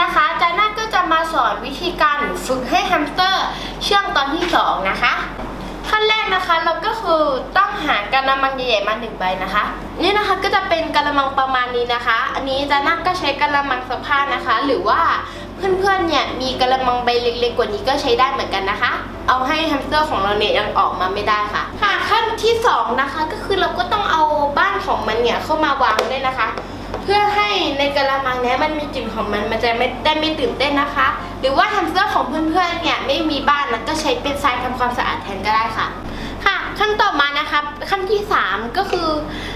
นะคะจาน่าก็จะมาสอนวิธีการฝึกให้แฮมสเตอร์เชื่องตอนที่สองนะคะ ขั้นแรกนะคะเราก็คือต้องหากระมังใหญ่ๆมาหนึ่งใบนะคะ นี่นะคะก็จะเป็นกระมังประมาณนี้นะคะ อันนี้จาน่าก็ใช้กระมังสะพานนะคะ หรือว่าเพื่อนๆเนี่ยมีกระมังใบเล็กๆกว่านี้ก็ใช้ได้เหมือนกันนะคะ เอาให้แฮมสเตอร์ของเราเนี่ยยังออกมาไม่ได้ค่ะค่ะขั้นที่สองนะคะก็คือเราก็ต้องเอาบ้านของมันเนี่ยเข้ามาวางด้วยนะคะ พื่อให้ในกระมังเนี้ยมันมีกลิ่นของมันมันจะไม่ได้ไม่ตื่นเต้นนะคะ หรือว่าแฮมสเตอร์ของเพื่อนๆเนี่ยไม่มีบ้านนะก็ใช้เป็นทรายทำความสะอาดแทนก็ได้ค่ะ ค่ะ ขั้นต่อมานะคะขั้นที่ 3 ก็คือ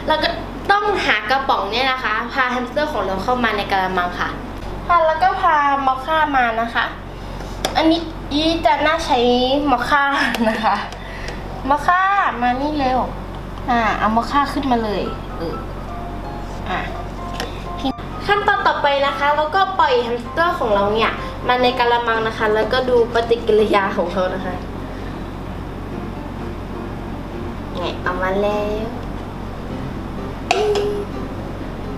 เราก็ต้องหากระป๋องเนี่ยนะคะ พาแฮมสเตอร์ของเราเข้ามาในกระมังค่ะค่ะแล้วก็พามอค่ามานะคะ อันนี้ยี่จะน่าใช้มอค่านะคะมอค่ามานี่เร็วอ่าเอามอค่าขึ้นมาเลยเอออะ ขั้นตอนต่อไปนะคะแล้วก็ปล่อยแฮมสเตอร์ของเราเนี่ยมาในกะละมังนะคะ แล้วก็ดูปฏิกิริยาของเขานะคะเนี่ยเอามาแล้ว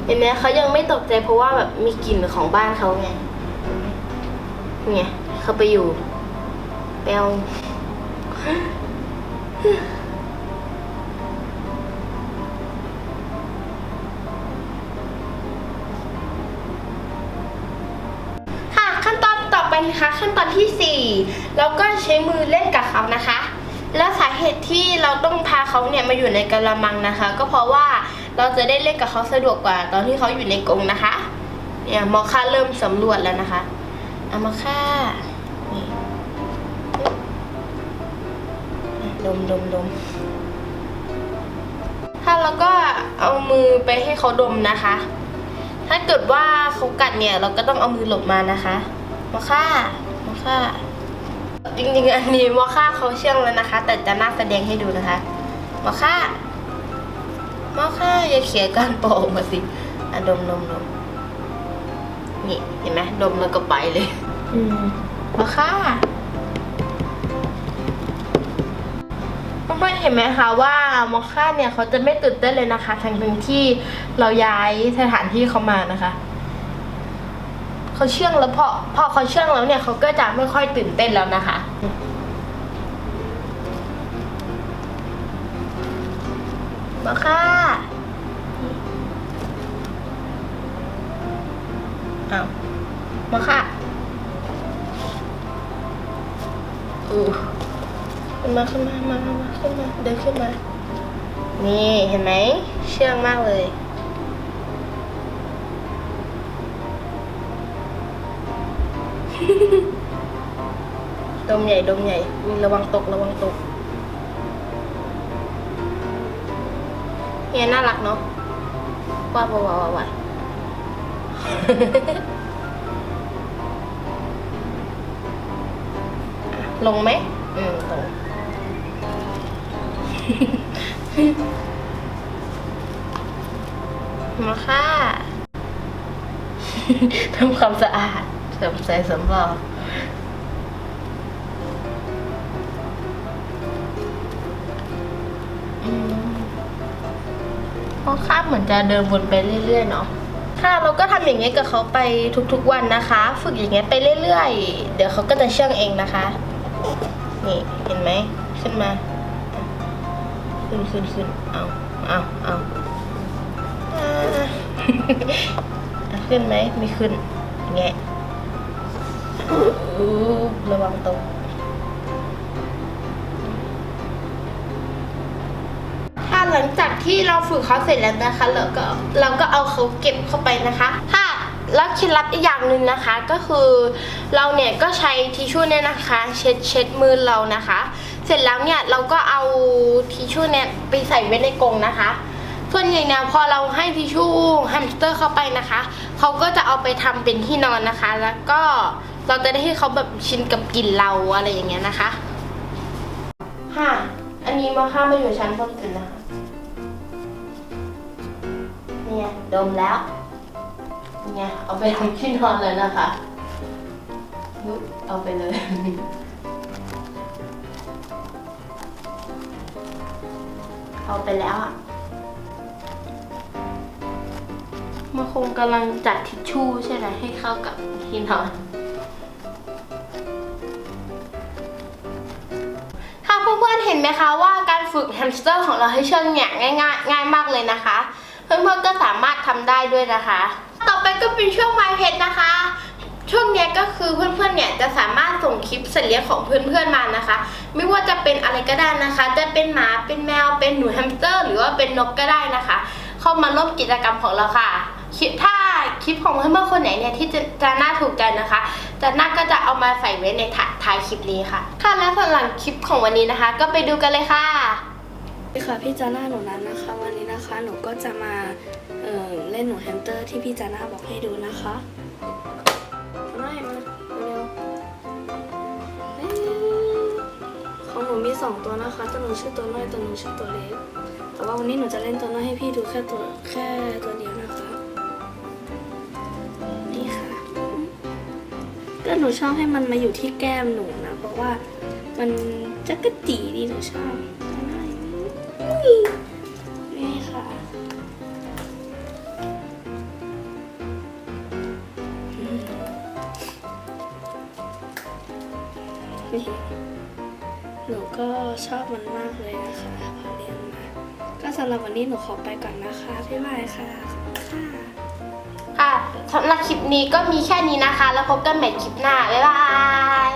เห็นไหมเขายังไม่ตกใจเพราะว่าแบบมีกลิ่นของบ้านเขาไงไงเขาไปอยู่แปลว ไปนะคะขั้นตอนที่ 4 เราก็ใช้มือเล่นกับเขานะคะ แล้วสาเหตุที่เราต้องพาเขาเนี่ยมาอยู่ในกระมังนะคะ ก็เพราะว่าเราจะได้เล่นกับเขาสะดวกกว่า ตอนที่เขาอยู่ในกรงนะคะ เนี่ยมอค่าเริ่มสำรวจแล้วนะคะเอามาค่าดมดมดมถ้าเราก็เอามือไปให้เขาดมนะคะ ถ้าเกิดว่าเขากัดเนี่ยเราก็ต้องเอามือหลบมานะคะ มอค่ามอค่าจริงๆ อันนี้มอค่าเขาเชื่องแล้วนะคะ แต่จะน่าแสดงให้ดูนะคะมอค่ามอค่าอย่าเขี่ยก้านปอออกมาสิอะดมดมดมนี่เห็นไหมดมแล้วก็ไปเลย อืมมอค่าเพื่อนๆเห็นไหมคะว่ามอค่าเนี่ยเขาจะไม่ตื่นเต้นเลยนะคะทั้งทั้งๆที่เราย้ายสถานที่เขามานะคะ เขาเชื่องแล้วพอพอเขาเชื่องแล้วเนี่ยเขาก็จะไม่ค่อยตื่นเต้นแล้วนะคะมาค่ะเอามาค่ะอู้ขึ้นมาขึ้นมามามามาขึ้นมาเดินขึ้นมา นี่เห็นไหมเชื่องมากเลย ดมใหญ่ดมใหญ่มีระวังตกระวังตกเนี่ยน่ารักเนาะว้าวว้าวว้าวลงไหมอืมลงมาค่ะทำความสะอาดเสริมใส่สำรอง เพราะข้าเหมือนจะเดินวนไปเรื่อยๆเนาะค่ะเราก็ทำอย่างเงี้ยกับเขาไปทุกๆวันนะคะ ฝึกอย่างเงี้ยไปเรื่อยๆ เดี๋ยวเขาก็จะเชื่องเองนะคะ นี่เห็นไหมขึ้นมา ขึ้นขึ้นขึ้นเอาเอาเอาอ่าขึ้นไหมไม่ขึ้นอย่างเงี้ยระวังตก หลังจากที่เราฝึกเขาเสร็จแล้วนะคะ เราก็เราก็เอาเขาเก็บเข้าไปนะคะค่ะแล้วเคล็ดลับอีกอย่างหนึ่งนะคะก็คือเราเนี่ยก็ใช้ทิชชู่เนี่ยนะคะ เช็ดเช็ดมือเรานะคะ เสร็จแล้วเนี่ยเราก็เอาทิชชู่เนี่ยไปใส่ไว้ในกรงนะคะส่วนใหญ่เนี่ยพอเราให้ทิชชู่แฮมสเตอร์เข้าไปนะคะเขาก็จะเอาไปทำเป็นที่นอนนะคะ แล้วก็เราจะได้ให้เขาแบบชินกับกลิ่นเราอะไรอย่างเงี้ยนะคะค่ะอันนี้มาค่ามาอยู่ชั้นบนสุดนะคะ เนี่ยดมแล้วเนี่ยเอาไปทำที่นอนเลยนะคะนุ๊บเอาไปเลยเอาไปแล้วอะมาคงกำลังจัดทิชชู่ใช่ไหมให้เข้ากับที่นอนค่ะเพื่อนๆเห็นไหมคะว่าการฝึกแฮมสเตอร์ของเราให้เชื่องเนี่ยง่ายง่ายง่ายมากเลยนะคะ เพื่อนๆก็สามารถทำได้ด้วยนะคะ ต่อไปก็เป็นช่วงไมเพจนะคะ ช่วงนี้ก็คือเพื่อนๆเนี่ยจะสามารถส่งคลิปสัตว์เลี้ยงของเพื่อนๆมานะคะ ไม่ว่าจะเป็นอะไรก็ได้นะคะ จะเป็นหมาเป็นแมวเป็นหนูแฮมสเตอร์ หรือว่าเป็นนกก็ได้นะคะ เข้ามาร่วมกิจกรรมของเราค่ะคลิปถ้าคลิปของเพื่อนๆคนไหนเนี่ยที่จะจะน่าถูกใจนะคะจะน่าก็จะเอามาใส่ไว้ในถ่ายท้ายคลิปนี้ค่ะ ค่ะและสำหรับคลิปของวันนี้นะคะ ก็ไปดูกันเลยค่ะ ค่ะพี่จาน่าหนูนั้นนะคะ วันนี้นะคะหนูก็จะมาเเล่นหนูแฮมสเตอร์ที่พี่จาน่าบอกให้ดูนะคะมาให้มาเร็วเอ้ยของหนูมีสองตัวนะคะตัวหนูชื่อตัวน้อยตัวหนูชื่อตัวเล็กแต่ว่าวันนี้หนูจะเล่นตัวน้อยให้พี่ดูแค่ตัวแค่ตัวเดียวนะคะนี่ค่ะก็หนูชอบให้มันมาอยู่ที่แก้มหนูนะเพราะว่ามันจะกระจีดีหนูชอบ นี่ค่ะ นี่หนูก็ชอบมันมากเลยนะคะพอเลี้ยงมา ก็สำหรับวันนี้หนูขอไปก่อนนะคะ บ๊ายบายค่ะขอบคุณค่ะค่ะสำหรับคลิปนี้ก็มีแค่นี้นะคะ แล้วพบกันใหม่คลิปหน้า บ๊ายบาย